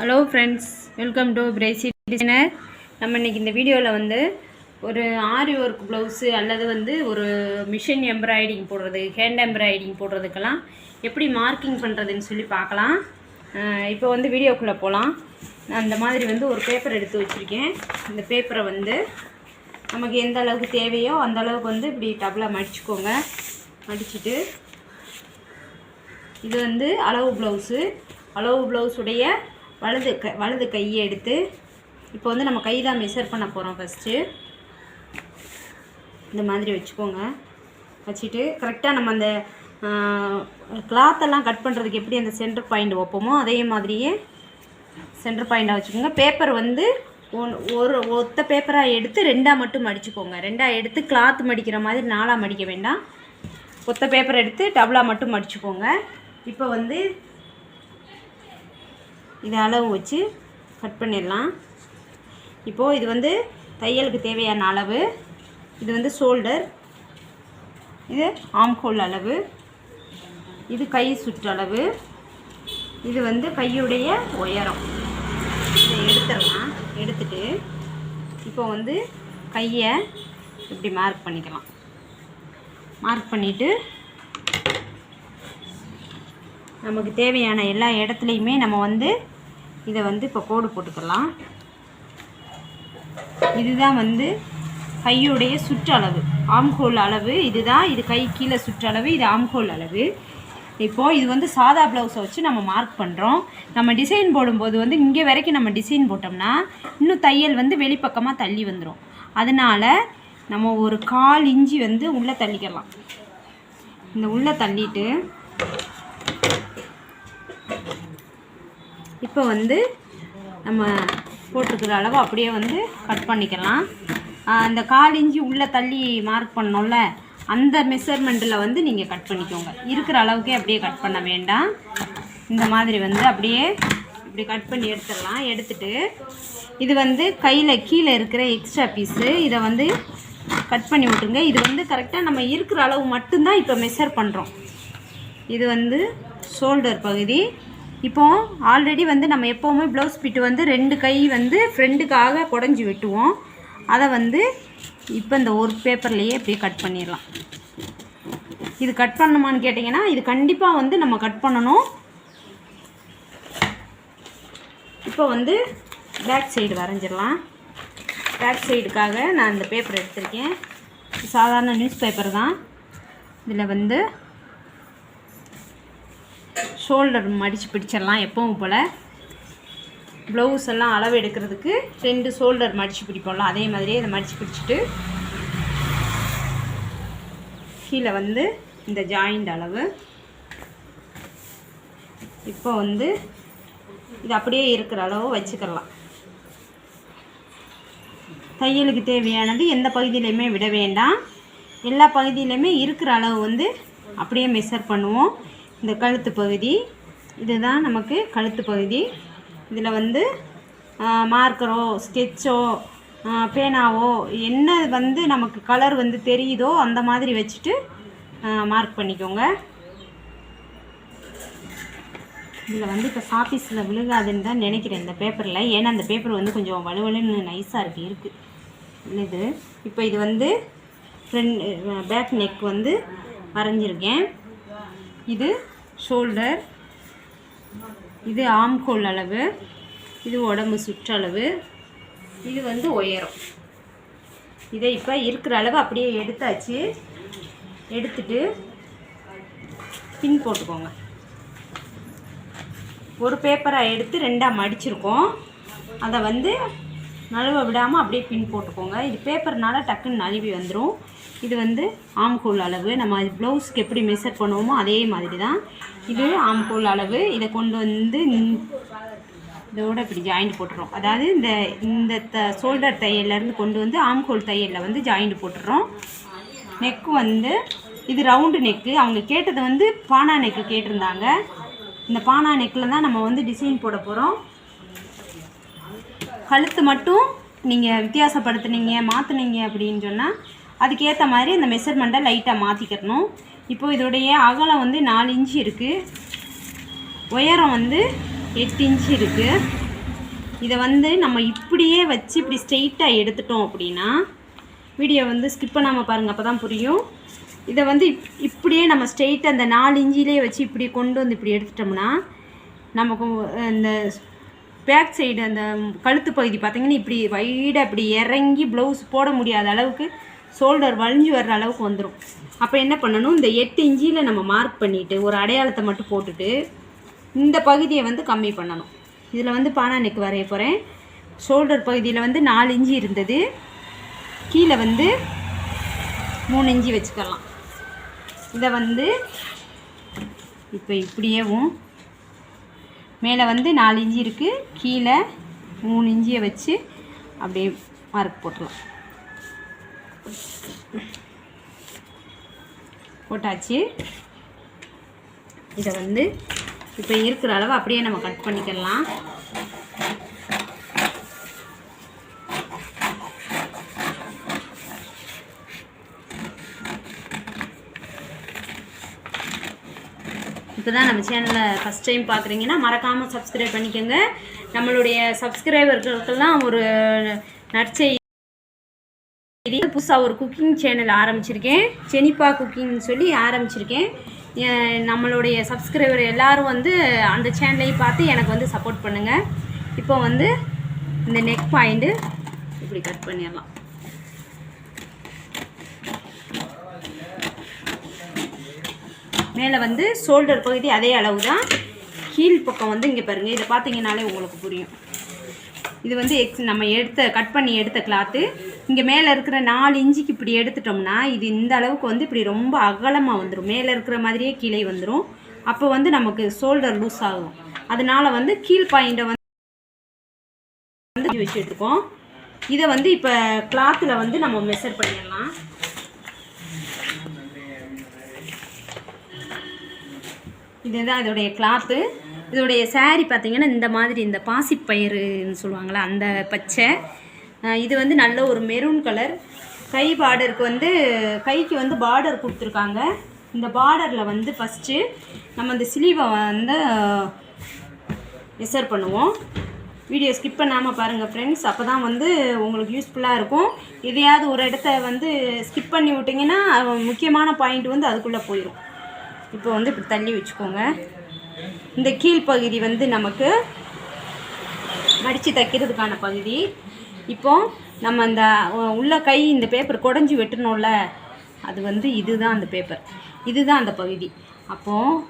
Hello friends welcome to பிரேசி designer நம்ம இன்னைக்கு இந்த வீடியோவில் வந்து ஒரு ஆரி ஒர்க் ப்ளவுஸு அல்லது வந்து ஒரு மிஷின் எம்ப்ராய்டிங் போடுறது ஹேண்ட் எம்ப்ராய்டிங் போடுறதுக்கெல்லாம் எப்படி மார்க்கிங் பண்ணுறதுன்னு சொல்லி பார்க்கலாம். இப்போ வந்து வீடியோக்குள்ளே போகலாம் நான் இந்த மாதிரி வந்து ஒரு பேப்பர் எடுத்து வச்சுருக்கேன். இந்த பேப்பரை வந்து நமக்கு எந்த அளவுக்கு தேவையோ அந்த அளவுக்கு வந்து இப்படி டபுளாக மடிச்சுக்கோங்க. மடிச்சுட்டு இது வந்து அளவு ப்ளவுஸு அளவு ப்ளவுஸுடைய வலது க வலது கையை எடுத்து இப்போ வந்து நம்ம கை தான் மெஷர் பண்ண போகிறோம் ஃபஸ்ட்டு இந்த மாதிரி வச்சுக்கோங்க. வச்சுட்டு கரெக்டாக நம்ம அந்த கிளாத்தெல்லாம் கட் பண்ணுறதுக்கு எப்படி அந்த சென்டர் பாயிண்ட் வைப்போமோ அதே மாதிரியே சென்டர் பாயிண்டாக வச்சுக்கோங்க. பேப்பர் வந்து ஒன் ஒரு ஒத்த பேப்பராக எடுத்து ரெண்டாக மட்டும் மடிச்சுக்கோங்க. ரெண்டாக எடுத்து கிளாத் மடிக்கிற மாதிரி நாலாக மடிக்க வேண்டாம். ஒத்த பேப்பர் எடுத்து டபுளாக மட்டும் மடிச்சுக்கோங்க. இப்போ வந்து இதை அளவு வச்சு கட் பண்ணிடலாம். இப்போது இது வந்து தையலுக்கு தேவையான அளவு. இது வந்து ஷோல்டர் இது ஆம்ஹோல் அளவு. இது கை சுற்றளவு இது வந்து கையுடைய உயரம். இதை எடுத்துடலாம். எடுத்துட்டு இப்போ வந்து கையை இப்படி மார்க் பண்ணிக்கலாம். மார்க் பண்ணிவிட்டு நமக்கு தேவையான எல்லா இடத்துலையுமே நம்ம வந்து இதை வந்து இப்போ கோடு போட்டுக்கலாம். இதுதான் வந்து கையுடைய சுற்றளவு ஆம்ஹோல் அளவு இதுதான் இது கை கீழே சுற்றளவு இது ஆம்ஹோல் அளவு. இப்போது இது வந்து சாதா ப்ளவுஸை வச்சு நம்ம மார்க் பண்ணுறோம் நம்ம டிசைன் போடும்போது வந்து இங்கே வரைக்கும் நம்ம டிசைன் போட்டோம்னா இன்னும் தையல் வந்து வெளிப்பக்கமாக தள்ளி வந்துடும் அதனால நம்ம ஒரு கால் இஞ்சி வந்து உள்ளே தள்ளிக்கலாம். இந்த உள்ளே தள்ளிட்டு இப்போ வந்து நம்ம போட்டிருக்கிற அளவு அப்படியே வந்து கட் பண்ணிக்கலாம். அந்த கால் இஞ்சி உள்ளே தள்ளி மார்க் பண்ணோம்ல அந்த மெஷர்மெண்ட்டில் வந்து நீங்கள் கட் பண்ணிக்கோங்க. இருக்கிற அளவுக்கே அப்படியே கட் பண்ண வேண்டாம். இந்த மாதிரி வந்து அப்படியே இப்படி கட் பண்ணி எடுத்துடலாம். எடுத்துட்டு இது வந்து கையில் கீழே இருக்கிற எக்ஸ்ட்ரா பீஸு இதை வந்து கட் பண்ணி விட்டுருங்க. இது வந்து கரெக்டாக நம்ம இருக்கிற அளவு மட்டும்தான் இப்போ மெஷர் பண்ணுறோம் இது வந்து ஷோல்டர் பகுதி. இப்போ ஆல்ரெடி வந்து நம்ம எப்போவுமே ப்ளவுஸ் பிட்டு வந்து ரெண்டு கை வந்து ஃப்ரெண்டுக்காக குடஞ்சி வெட்டுவோம். அதை வந்து இப்போ இந்த ஒரு பேப்பர்லேயே அப்படியே கட் பண்ணிடலாம். இது கட் பண்ணணுமான்னு கேட்டிங்கன்னா இது கண்டிப்பாக வந்து நம்ம கட் பண்ணணும். இப்போ வந்து பேக் சைடு வரைஞ்சிடலாம். பேக் சைடுக்காக நான் இந்த பேப்பர் எடுத்திருக்கேன். சாதாரண நியூஸ் பேப்பர் தான். இதில் வந்து ஷோல்டர் மடித்து பிடிச்சிடலாம் எப்பவும் போல். ப்ளவுஸ் எல்லாம் அளவு எடுக்கிறதுக்கு ரெண்டு ஷோல்டர் மடித்து பிடிப்போம்ல அதே மாதிரியே இதை மடித்து பிடிச்சிட்டு கீழே வந்து இந்த ஜாயிண்ட் அளவு. இப்போ வந்து இது அப்படியே இருக்கிற அளவு வச்சுக்கலாம். தையலுக்கு தேவையானது எந்த பகுதியிலையுமே விட வேண்டாம். எல்லா பகுதியிலையுமே இருக்கிற அளவு வந்து அப்படியே மெஷர் பண்ணுவோம். இந்த கழுத்து பகுதி இதுதான் நமக்கு கழுத்து பகுதி. இதில் வந்து மார்க்கரோ ஸ்கெட்சோ பேனாவோ என்ன வந்து நமக்கு கலர் வந்து தெரியுதோ அந்த மாதிரி வச்சுட்டு மார்க் பண்ணிக்கோங்க. இதில் வந்து இப்போ சாஃபீஸில் விழுகாதுன்னு தான் நினைக்கிறேன் இந்த பேப்பரில் ஏன்னா அந்த பேப்பர் வந்து கொஞ்சம் வலுவலுன்னு நைஸாக இருக்குது இருக்குது இது? இப்போ இது வந்து ஃப்ரண்ட் பேக் நெக் வந்து வரைஞ்சிருக்கேன். இது ஷோல்டர். இது ஆம்கோல் அளவு. இது உடம்பு சுற்றளவு இது வந்து உயரம். இதை இப்போ இருக்கிற அளவு அப்படியே எடுத்தாச்சு. எடுத்துட்டு பின் போட்டுக்கோங்க. ஒரு பேப்பரை எடுத்து ரெண்டாக மடிச்சிருக்கோம். அதை வந்து நழுவ விடாமல் அப்படியே பின் போட்டுக்கோங்க. இது பேப்பர்னால டக்குன்னு நழுவி வந்துடும் இது வந்து ஆம்கோல் அளவு. நம்ம ப்ளவுஸ்க்கு எப்படி மெஷர் பண்ணுவோமோ அதே மாதிரி தான் இது ஆம்கோல் அளவு. இதை கொண்டு வந்து இதோட இப்படி ஜாயிண்ட் போட்டுறோம். அதாவது இந்த இந்த த ஷோல்டர் தையல்லேருந்து கொண்டு வந்து ஆம்கோல் தையலில் வந்து ஜாயிண்ட் போட்டுறோம். நெக்கு வந்து இது ரவுண்டு நெக்கு அவங்க கேட்டது வந்து பானா நெக்கு கேட்டிருந்தாங்க. இந்த பானா நெக்கில் தான் நம்ம வந்து டிசைன் போட போகிறோம் கழுத்து மட்டும் நீங்கள் வித்தியாசப்படுத்துனீங்க மாற்றுனீங்க அப்படின்னு சொன்னால் அதுக்கேற்ற மாதிரி அந்த மெஷர்மெண்ட்டை லைட்டாக மாற்றிக்கிறணும் இப்போது இதோடைய அகலம் வந்து நாலு இன்ச்சு இருக்குது உயரம் வந்து எட்டு இன்ச்சு இருக்குது இதை வந்து நம்ம இப்படியே வச்சு இப்படி ஸ்ட்ரெயிட்டாக எடுத்துட்டோம் அப்படின்னா வீடியோ வந்து ஸ்கிப் பண்ணாமல் பாருங்கள் அப்போ தான் புரியும். இதை வந்து இப்- இப்படியே நம்ம ஸ்ட்ரெயிட்டாக அந்த நாலு இன்ச்சிலே வச்சு இப்படி கொண்டு வந்து இப்படி எடுத்துட்டோம்னா நமக்கு இந்த பேக் சைடு அந்த கழுத்து பகுதி பார்த்தீங்கன்னா இப்படி வைடாக இப்படி இறங்கி ப்ளவுஸ் போட முடியாத அளவுக்கு ஷோல்டர் வளைஞ்சு வர்ற அளவுக்கு வந்துடும் அப்போ என்ன பண்ணணும்? இந்த எட்டு இஞ்சியில் நம்ம மார்க் பண்ணிவிட்டு ஒரு அடையாளத்தை மட்டும் போட்டுட்டு இந்த பகுதியை வந்து கம்மி பண்ணணும். இதில் வந்து பானா நெக் வரைய போகிறேன் ஷோல்டர் பகுதியில் வந்து நாலு இஞ்சி இருந்தது. கீழே வந்து மூணு இஞ்சி வச்சுக்கலாம். இதை வந்து இப்போ இப்படியேவும் மேலே வந்து நாலு இஞ்சி இருக்குது கீழே மூணு இஞ்சியை வச்சு அப்படியே மார்க் போட்டுடலாம் போட்டாச்சு. இதை வந்து இப்போ இருக்கிற அளவு அப்படியே நம்ம கட் பண்ணிக்கலாம். இப்போ தான் நம்ம சேனலை ஃபஸ்ட் டைம் பார்க்குறீங்கன்னா மறக்காமல் சப்ஸ்கிரைப் பண்ணிக்கோங்க. நம்மளுடைய சப்ஸ்கிரைபர்களுக்கெல்லாம் ஒரு நற்செய்தி புதுசாக ஒரு குக்கிங் சேனல் ஆரம்பிச்சிருக்கேன். செனிப்பா குக்கிங்னு சொல்லி ஆரம்பிச்சிருக்கேன். நம்மளுடைய சப்ஸ்கிரைபர் எல்லாரும் வந்து அந்த சேனலையும் பார்த்து எனக்கு வந்து சப்போர்ட் பண்ணுங்கள் இப்போ வந்து இந்த நெக் பாயிண்ட்டு இப்படி கட் பண்ணிடலாம். மேலே வந்து ஷோல்டர் பகுதி அதே அளவு தான். கீழ் பக்கம் வந்து இங்கே பாருங்கள் இதை பார்த்தீங்கனாலே உங்களுக்கு புரியும். இது வந்து எக்ஸ் நம்ம எடுத்த கட் பண்ணி எடுத்த கிளாத்து இங்கே மேலே இருக்கிற நாலு இஞ்சிக்கு இப்படி எடுத்துட்டோம்னா இது இந்த அளவுக்கு வந்து இப்படி ரொம்ப அகலமாக வந்துடும் மேலே இருக்கிற மாதிரியே கீழே வந்துடும் அப்போ வந்து நமக்கு ஷோல்டர் லூஸ் ஆகும். அதனால வந்து கீழ் பாயிண்ட்டை வந்து வந்து வச்சுட்டுருக்கோம் இதை வந்து இப்போ கிளாத்தில் வந்து நம்ம மெஷர் பண்ணிடலாம். இதுதான் இதோடைய கிளாத்து இதோடைய சேரீ பார்த்தீங்கன்னா இந்த மாதிரி இந்த பாசிப்பயிறுன்னு சொல்லுவாங்கள்ல அந்த பச்சை. இது வந்து நல்ல ஒரு மெரூன் கலர் கை பார்டருக்கு வந்து கைக்கு வந்து பார்டர் கொடுத்துருக்காங்க. இந்த பார்டரில் வந்து ஃபஸ்ட்டு நம்ம இந்த சிலீவை வந்து எசர் பண்ணுவோம். வீடியோ ஸ்கிப் பண்ணாமல் பாருங்கள் ஃப்ரெண்ட்ஸ் அப்போ தான் வந்து உங்களுக்கு யூஸ்ஃபுல்லாக இருக்கும். எதையாவது ஒரு இடத்த வந்து ஸ்கிப் பண்ணி விட்டிங்கன்னா முக்கியமான பாயிண்ட் வந்து அதுக்குள்ளே போயிடும் இப்போ வந்து இப்படி தள்ளி வச்சுக்கோங்க. இந்த கீழ்ப்பகுதி வந்து நமக்கு மடித்து தைக்கிறதுக்கான பகுதி. இப்போ நம்ம அந்த உள்ள கை இந்த பேப்பர் குடஞ்சி வெட்டணும்ல அது வந்து இதுதான் அந்த பேப்பர் இதுதான் அந்த பகுதி. அப்போது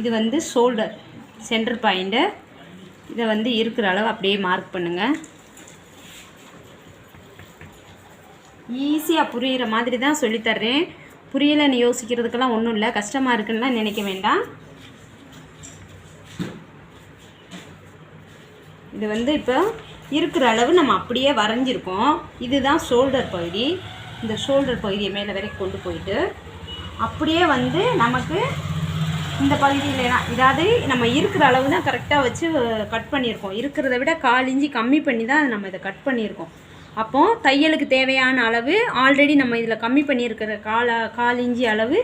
இது வந்து ஷோல்டர் சென்டர் பாயிண்ட்டு இதை வந்து இருக்கிற அளவு அப்படியே மார்க் பண்ணுங்கள் ஈஸியாக புரிகிற மாதிரி தான் சொல்லித்தர்றேன் புரியலைன்னு யோசிக்கிறதுக்கெல்லாம் ஒன்றும் இல்லை. கஷ்டமாக இருக்குன்னுலாம் நினைக்க வேண்டாம். இது வந்து இப்போ இருக்கிற அளவு நம்ம அப்படியே வரைஞ்சிருக்கோம். இதுதான் ஷோல்டர் பகுதி. இந்த ஷோல்டர் பகுதியை மேலே வரைக்கும் கொண்டு போயிட்டு அப்படியே வந்து நமக்கு இந்த பகுதியில் இதாவது நம்ம இருக்கிற அளவு தான் கரெக்டாக வச்சு கட் பண்ணியிருக்கோம். இருக்கிறத விட கால் இஞ்சி கம்மி பண்ணி தான் நம்ம இதை கட் பண்ணியிருக்கோம். அப்போ தையலுக்கு தேவையான அளவு ஆல்ரெடி நம்ம இதில் கம்மி பண்ணியிருக்கிற கால கால் இஞ்சி அளவு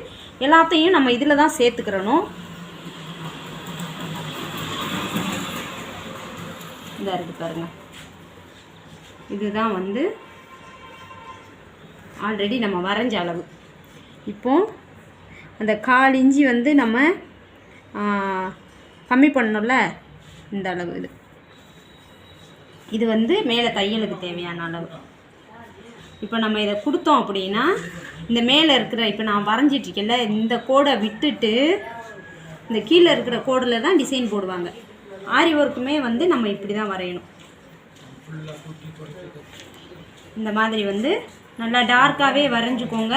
எல்லாத்தையும் நம்ம இதில் தான் சேர்த்துக்கிறணும். இதாக இருக்குது பாருங்கள் இதுதான் வந்து ஆல்ரெடி நம்ம வரைஞ்ச அளவு. இப்போ அந்த கால் இஞ்சி வந்து நம்ம கம்மி பண்ணோம்ல? இந்த அளவு இது. இது வந்து மேலே தையலுக்கு தேவையான அளவு. இப்போ நம்ம இதை கொடுத்தோம் அப்படின்னா இந்த மேலே இருக்கிற இப்போ நான் வரைஞ்சிட்ருக்கேன்ல இந்த கோடை விட்டுட்டு இந்த கீழே இருக்கிற கோடில் தான் டிசைன் போடுவாங்க. ஆரி ஒர்க்குமே வந்து நம்ம இப்படி தான் வரையணும். இந்த மாதிரி வந்து நல்லா டார்க்காகவே வரைஞ்சிக்கோங்க.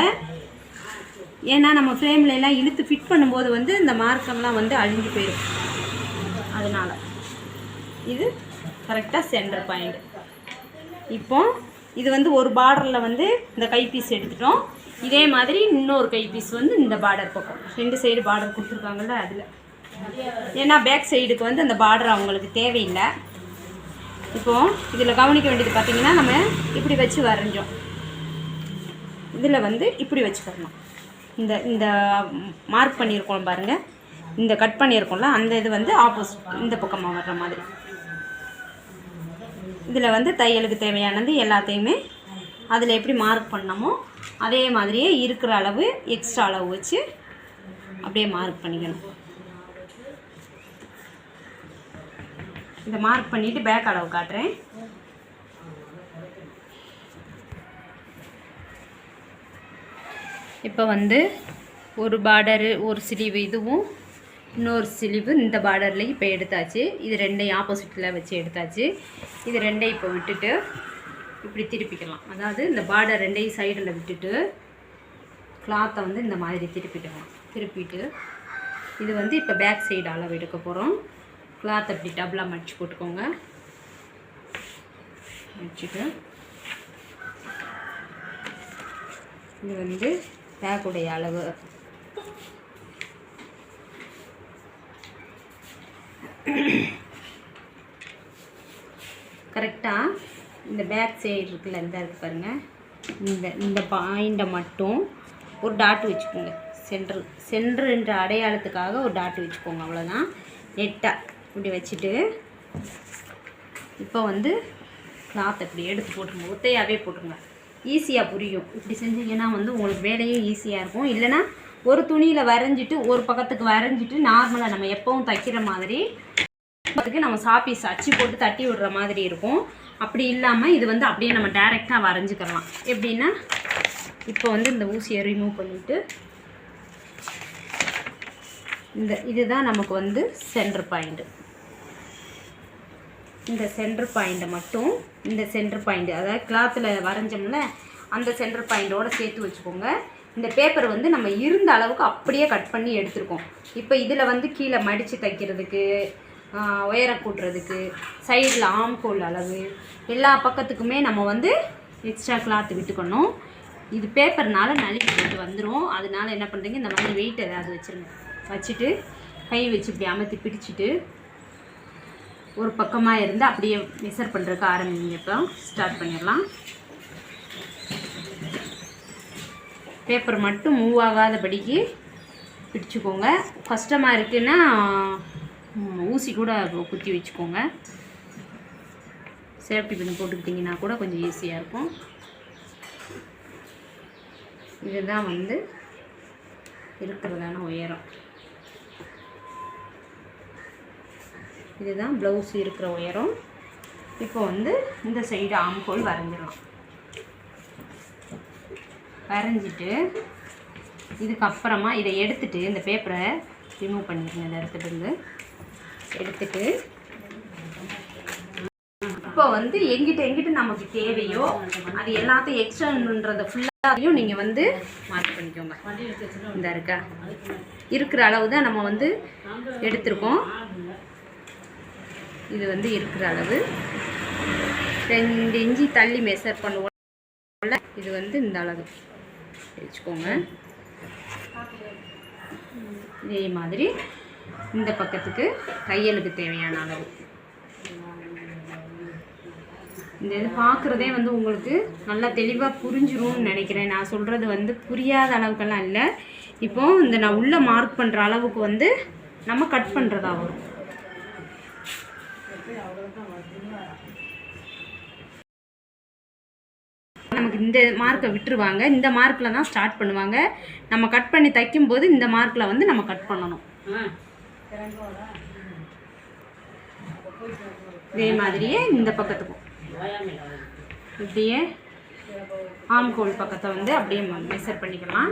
ஏன்னா நம்ம ஃப்ரேமில் எல்லாம் இழுத்து ஃபிட் பண்ணும்போது வந்து இந்த மார்க்கம்லாம் வந்து அழிஞ்சு போயிடும் அதனால் இது கரெக்டாக சென்டர் பாயிண்ட் இப்போ இது வந்து ஒரு பார்டரில் வந்து இந்த கைப்பீஸ் எடுத்துட்டோம். இதே மாதிரி இன்னொரு கைப்பீஸ் வந்து இந்த பார்டர் பக்கம். ரெண்டு சைடு பார்டர் கொடுத்துருக்காங்கல்ல அதில். ஏன்னா பேக் சைடுக்கு வந்து அந்த பார்டர் அவங்களுக்கு தேவையில்லை. இப்போது இதில் கவனிக்க வேண்டியது பார்த்திங்கன்னா நம்ம இப்படி வச்சு வரைஞ்சோம். இதில் வந்து இப்படி வச்சுக்கணும் இந்த இந்த மார்க் பண்ணியிருக்கோம் பாருங்கள் இந்த கட் பண்ணியிருக்கோம்ல அந்த இது வந்து ஆப்போசிட் இந்த பக்கமாக வர்ற மாதிரி. இதில் வந்து தையலுக்கு தேவையானது எல்லாத்தையுமே அதில் எப்படி மார்க் பண்ணமோ அதே மாதிரியே இருக்கிற அளவு எக்ஸ்ட்ரா அளவு வச்சு அப்படியே மார்க் பண்ணிக்கணும். இதை மார்க் பண்ணிவிட்டு பேக் அளவு காட்டுறேன். இப்போ வந்து ஒரு பார்டரு ஒரு சிலிவு இதுவும் இன்னொரு சிலிவு இந்த பார்டர்லேயும் இப்போ எடுத்தாச்சு. இது ரெண்டையும் ஆப்போசிட்டில் வச்சு எடுத்தாச்சு. இது ரெண்டையும் இப்போ விட்டுட்டு இப்படி திருப்பிக்கலாம். அதாவது இந்த பார்டர் ரெண்டையும் சைடில் விட்டுட்டு கிளாத்தை வந்து இந்த மாதிரி திருப்பிக்கலாம் திருப்பிட்டு இது வந்து இப்போ பேக் சைடு அளவு எடுக்க போகிறோம் கிளாத் அப்படி டபுளாக மடிச்சு போட்டுக்கோங்க. மடிச்சுட்டு இது வந்து பேக்குடைய அளவு. கரெக்டாக இந்த பேக் சைடு இருக்குல்ல இந்த இருக்குது பாருங்கள் இந்த இந்த பாயிண்டை மட்டும் ஒரு டாட் வச்சுக்கோங்க. சென்ட்ரு சென்ட்ருன்ற அடையாளத்துக்காக ஒரு டாட் வச்சுக்கோங்க அவ்வளோதான் நெட்டாக இப்படி வச்சுட்டு இப்போ வந்து கிளாத் இப்படி எடுத்து போட்டுருங்க. ஒத்தையாகவே போட்டுருங்க. ஈஸியாக புரியும். இப்படி செஞ்சீங்கன்னா வந்து உங்களுக்கு வேலையே ஈஸியாக இருக்கும். இல்லைன்னா ஒரு துணியில் வரைஞ்சிட்டு ஒரு பக்கத்துக்கு வரைஞ்சிட்டு நார்மலாக நம்ம எப்பவும் தைக்கிற மாதிரி பக்கத்துக்கு நம்ம சாப்பீஸ் அச்சு போட்டு தட்டி விடுற மாதிரி இருக்கும். அப்படி இல்லாமல் இது வந்து அப்படியே நம்ம டைரெக்டாக வரைஞ்சிக்கலாம். எப்படின்னா இப்போ வந்து இந்த ஊசியை ரிமூவ் பண்ணிவிட்டு இந்த இதுதான் நமக்கு வந்து சென்டர் பாயிண்ட்டு இந்த சென்டர் பாயிண்ட்டை மட்டும் இந்த சென்டர் பாயிண்ட் அதாவது கிளாத்தில் வரைஞ்சோம்ல அந்த சென்டர் பாயிண்ட்டோடு சேர்த்து வச்சுக்கோங்க. இந்த பேப்பர் வந்து நம்ம இருந்த அளவுக்கு அப்படியே கட் பண்ணி எடுத்திருக்கோம். இப்போ இதில் வந்து கீழே மடித்து தைக்கிறதுக்கு உயர கூட்டுறதுக்கு சைடில் ஆம்கோல் அளவு எல்லா பக்கத்துக்குமே நம்ம வந்து எக்ஸ்ட்ரா கிளாத் விட்டுக்கணும். இது பேப்பர்னால நழுவி போட்டு வந்துடும் அதனால என்ன பண்ணுறீங்க இந்த மாதிரி வெயிட் ஏதாவது வச்சுருங்க. வச்சுட்டு கை வச்சு இப்படி அமர்த்தி பிடிச்சிட்டு ஒரு பக்கமாக இருந்து அப்படியே மெஷர் பண்ணுறதுக்கு ஆரம்பிங்க இப்போ. ஸ்டார்ட் பண்ணிடலாம். பேப்பர் மட்டும் மூவ் ஆகாதபடிக்கு பிடிச்சிக்கோங்க. கஷ்டமாக இருக்குன்னா ஊசி கூட குத்தி வச்சுக்கோங்க. சேஃப்டி பின் போட்டுக்கிட்டிங்கன்னா கூட கொஞ்சம் ஈஸியாக இருக்கும். இதுதான் வந்து இருக்கிறதான உயரம். இதுதான் ப்ளவுஸ் இருக்கிற உயரம். இப்போ வந்து இந்த சைடு ஆம்கோல் வரைஞ்சிடலாம் வரைஞ்சிட்டு இதுக்கப்புறமா இதை எடுத்துட்டு இந்த பேப்பரை ரிமூவ் பண்ணிடுங்க இந்த இடத்துலேருந்து எடுத்துட்டு இப்போ வந்து எங்கிட்ட எங்கிட்ட நமக்கு தேவையோ அது எல்லாத்தையும் எக்ஸ்டர்ன்றதை ஃபுல்லாகவும் நீங்கள் வந்து மார்க் பண்ணிக்கோங்க. இந்த இருக்கா. இருக்கிற அளவு தான் நம்ம வந்து எடுத்திருக்கோம். இது வந்து இருக்கிற அளவு. ரெண்டு இஞ்சி தள்ளி மெஷர் பண்ணுவோம்ல இது வந்து இந்த அளவு. வச்சுக்கோங்க. இதே மாதிரி இந்த பக்கத்துக்கு தையலுக்கு தேவையான அளவு. இந்த இது பார்க்குறதே வந்து உங்களுக்கு நல்லா தெளிவாக புரிஞ்சிரும்னு நினைக்கிறேன். நான் சொல்கிறது வந்து புரியாத அளவுக்கெல்லாம் இல்லை. இப்போது இந்த நான் உள்ளே மார்க் பண்ணுற அளவுக்கு வந்து நம்ம கட் பண்ணுறதா வரும் நமக்கு இந்த மார்க்கை விட்டுருவாங்க. இந்த மார்க்கில் தான் ஸ்டார்ட் பண்ணுவாங்க. நம்ம கட் பண்ணி தைக்கும்போது இந்த மார்க்கில் வந்து நம்ம கட் பண்ணணும். இதே மாதிரியே இந்த பக்கத்துக்கும். இப்படியே ஆம்கோல் பக்கத்தை வந்து அப்படியே மெஷர் பண்ணிக்கலாம்.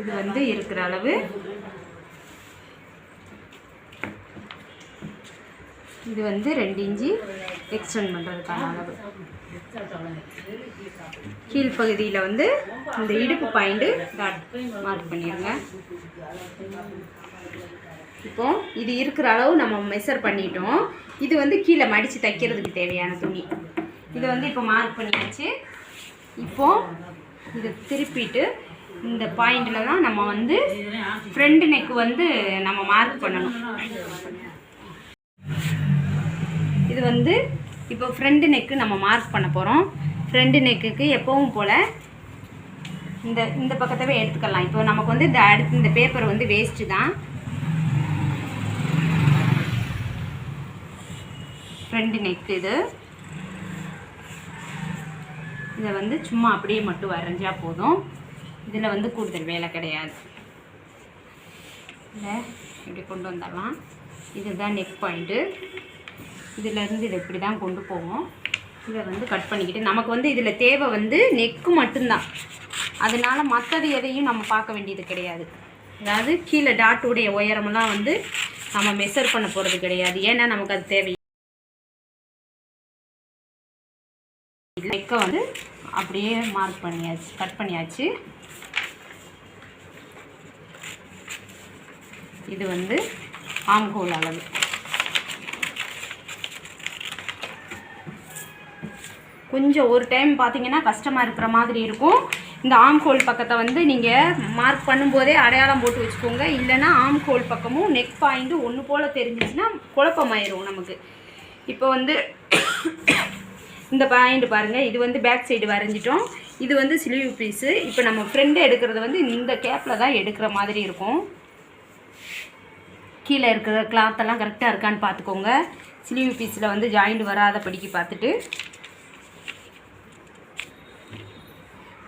இது வந்து இருக்கிற அளவு. இது வந்து ரெண்டு இன்ச்சு எக்ஸ்டெண்ட் பண்ணுறதுக்கான அளவு. கீழ் பகுதியில் வந்து இந்த இடுப்பு பாயிண்ட்டு டாட் மார்க் பண்ணிடுங்க இப்போ இது இருக்கிற அளவு நம்ம மெஷர் பண்ணிட்டோம். இது வந்து கீழே மடித்து தைக்கிறதுக்கு தேவையான துணி. இதை வந்து இப்போ மார்க் பண்ணியாச்சு. இப்போ இதை திருப்பிட்டு இந்த பாயிண்டில் தான் நம்ம வந்து ஃப்ரண்ட் நெக் வந்து நம்ம மார்க் பண்ணணும். இது வந்து இப்போ ஃப்ரண்ட் நெக்கு நம்ம மார்க் பண்ண போகிறோம் ஃப்ரண்ட் நெக்குக்கு எப்போவும் போல் இந்த இந்த பக்கத்தவே எடுத்துக்கலாம். இப்போ நமக்கு வந்து இந்த அடுத்து இந்த பேப்பர் வந்து வேஸ்ட்டு தான். ஃப்ரண்ட் நெக் இது. இதை வந்து சும்மா அப்படியே மட்டும் வரைஞ்சா போதும். இதில் வந்து கூடுதல் வேலை கிடையாது. இல்லை இப்படி கொண்டு வந்துடலாம். இதுதான் நெக் பாயிண்ட்டு இதிலேருந்து இதை இப்படி தான் கொண்டு போவோம். இதை வந்து கட் பண்ணிக்கிட்டு நமக்கு வந்து இதில் தேவை வந்து நெக்கு மட்டும்தான். அதனால் மற்றது எதையும் நம்ம பார்க்க வேண்டியது கிடையாது. அதாவது கீழே டாட்டுடைய உயரமெல்லாம் வந்து நம்ம மெஷர் பண்ண போகிறது கிடையாது. ஏன்னா நமக்கு அது தேவை. நெக்கை வந்து அப்படியே மார்க் பண்ணியாச்சு கட் பண்ணியாச்சு. இது வந்து ஆம்கோல் அளவு. கொஞ்சம் ஒரு டைம் பார்த்தீங்கன்னா கஷ்டமாக இருக்கிற மாதிரி இருக்கும். இந்த ஆம்கோல் பக்கத்தை வந்து நீங்கள் மார்க் பண்ணும்போதே அடையாளம் போட்டு வச்சுக்கோங்க. இல்லைன்னா ஆம்கோல் பக்கமும் நெக் பாயிண்ட்டு ஒன்று போல் தெரிஞ்சிச்சுன்னா குழப்பமாயிரும் நமக்கு. இப்போ வந்து இந்த பாயிண்ட் பாருங்கள் இது வந்து பேக் சைடு வரைஞ்சிட்டோம். இது வந்து சிலிவ் பீஸு இப்போ நம்ம ஃப்ரெண்டு எடுக்கிறது வந்து இந்த கேப்பில் தான் எடுக்கிற மாதிரி இருக்கும். கீழே இருக்கிற கிளாத்தெல்லாம் கரெக்டாக இருக்கான்னு பார்த்துக்கோங்க. சிலிவ் பீஸில் வந்து ஜாயிண்ட் வராத படிக்க பார்த்துட்டு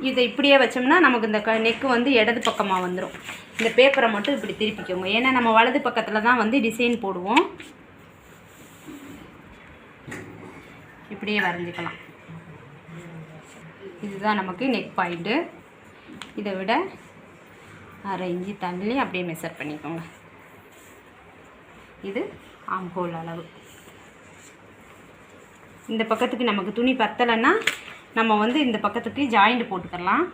இதை இப்படியே வச்சோம்னா நமக்கு இந்த க நெக்கு வந்து இடது பக்கமாக வந்துடும் இந்த பேப்பரை மட்டும் இப்படி திருப்பிக்கோங்க. ஏன்னா நம்ம வலது பக்கத்தில் தான் வந்து டிசைன் போடுவோம். இப்படியே வரைஞ்சிக்கலாம். இதுதான் நமக்கு நெக் பாயிண்ட்டு இதை விட அரை இஞ்சி தள்ளி அப்படியே மெஷர் பண்ணிக்கோங்க. இது ஆம்ஹோல் அளவு. இந்த பக்கத்துக்கு நமக்கு துணி பத்தலைன்னா நம்ம வந்து இந்த பக்கத்துக்கு ஜாயிண்ட் போட்டுக்கலாம்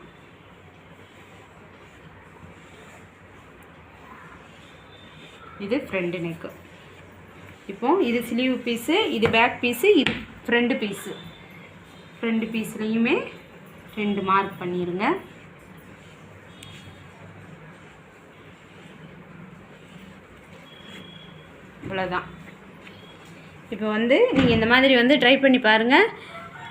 இது ஃப்ரண்ட் நெக்கு இப்போ இது ஸ்லீவ் பீஸு இது பேக் பீஸு இது ஃப்ரண்ட் பீஸு ஃப்ரண்ட் பீஸ்லேயுமே ரெண்டு மார்க் பண்ணிடுங்க இவ்வளோதான் இப்போ வந்து நீங்கள் இந்த மாதிரி வந்து ட்ரை பண்ணி பாருங்கள்